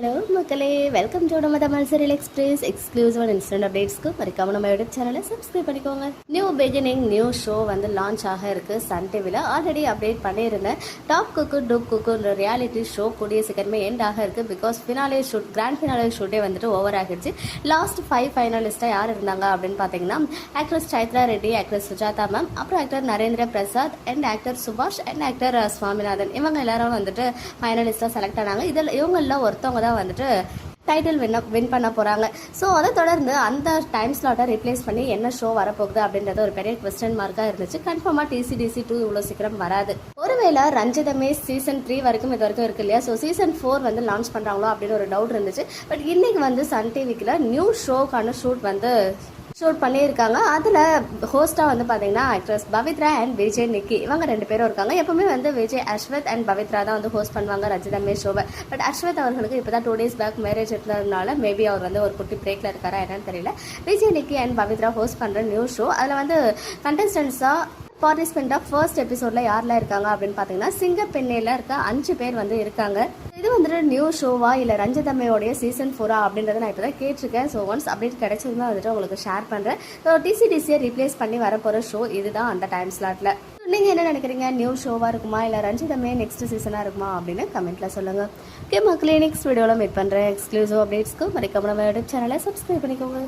Hello மக்களே. Welcome to நம்ம Tamil serial express exclusive and instant அப்டேட்ஸ்க்கு மறக்காம நம்ம யூடியூப் சேனலை சப்ஸ்கிரைப் பண்ணிக்கோங்க. நியூ பிகினிங் நியூ ஷோ வந்து லான்ச் ஆக இருக்கு. சன் டிவியில் ஆல்ரெடி அப்டேட் பண்ணியிருந்தேன். டாப் குக்கு டூப் குக்குன்ற ரியாலிட்டி ஷோ கூடிய சீக்கிரமே எண்ட் ஆக இருக்கு. Because finale shoot grand finale ஷூட்டே வந்துட்டு ஓவர் ஆகிடுச்சு. லாஸ்ட் ஃபைவ் ஃபைனலிஸ்ட்டாக யார் இருந்தாங்க அப்படின்னு பார்த்தீங்கன்னா actress Chaitra Reddy actress Sujatha ma'am அப்புறம் actor Narendra Prasad and actor Subash and actor Swaminathan. இவங்க எல்லாரும் வந்துட்டு ஃபைனலிஸ்ட்டாக செலக்ட் ஆனாங்க. இதில் இவங்களில் ஒருத்தவங்க தான் வந்துட்டு டைட்டில் வின் வின் பண்ண போகிறாங்க ஸோ அதை தொடர்ந்து அந்த டைம் ஸ்லாட்டை ரிப்ளேஸ் பண்ணி என்ன ஷோ வரப்போகுது அப்படின்றது ஒரு பெரிய கொஸ்டின் மார்க்காக இருந்துச்சு. கன்ஃபார்மாக டிசிடிசி டூ இவ்வளோ சீக்கிரம் வராது. ஒருவேளை ரஞ்சிதமே சீசன் த்ரீ வரைக்கும் இது வரைக்கும் இருக்கு இல்லையா? ஸோ சீசன் ஃபோர் வந்து லான்ச் பண்ணுறாங்களோ அப்படின்னு ஒரு டவுட் இருந்துச்சு. பட் இன்னைக்கு வந்து சன் டிவிக்கில் நியூ ஷோக்கான ஷூட் வந்து ஷூட் பண்ணியிருக்காங்க. அதில் ஹோஸ்ட்டாக வந்து பார்த்தீங்கன்னா ஆக்ட்ரஸ் பவித்ரா அண்ட் விஜய் நிக்கி. இவங்க ரெண்டு பேரும் இருக்காங்க. எப்பவுமே வந்து விஜய் அஸ்வத் அண்ட் பவித்ரா தான் வந்து ஹோஸ்ட் பண்ணுவாங்க ரஜிதமே ஷோவை பட் அஸ்வத் அவர்களுக்கு இப்போ தான் டூ டேஸ் பேக் மேரேஜ் இருந்ததுனால மேபி அவர் வந்து ஒரு குட்டி பிரேக்கில் இருக்காரா என்னன்னு தெரியல. விஜய் நிக்கி அண்ட் பவித்ரா ஹோஸ்ட் பண்ணுற நியூ ஷோ அதில் வந்து கண்டஸ்டன்ஸாக பார்ட்டிசிபெண்ட்டாக ஃபர்ஸ்ட் எபிசோடில் யாரெல்லாம் இருக்காங்க அப்படின்னு பார்த்தீங்கன்னா சிங்கப்பெண்ணையில் இருக்க அஞ்சு பேர் வந்து இருக்காங்க. இது வந்துட்டு நியூ ஷோவா இல்லை ரஞ்சிதம்மையோடைய சீசன் ஃபோரா அப்படின்றத நான் இப்போ தான் கேட்டிருக்கேன். ஸோ ஒன்ஸ் அப்டேட் கிடைச்சதுன்னா வந்துட்டு உங்களுக்கு ஷேர் பண்ணுறேன் ஸோ டிசிடிசியை ரீப்ளேஸ் பண்ணி வரப்போகிற ஷோ இதுதான் அந்த டைம் ஸ்லாட்டில் நீங்கள் என்ன நினைக்கிறீங்க? நியூ ஷோவாக இருக்குமா? இல்லை ரஞ்சிதமே நெக்ஸ்ட் சீசனாக இருக்குமா? அப்படின்னு கமெண்ட்டில் சொல்லுங்கள் ஓகே மக்களே நெக்ஸ்ட் வீடியோவில் மீட் பண்ணுறேன் எக்ஸ்க்ளூசிவ் அப்டேட்ஸ்க்கு மறக்காம நம்ம யூடியூப் சேனலை சப்ஸ்கிரைப் பண்ணிக்கோங்க.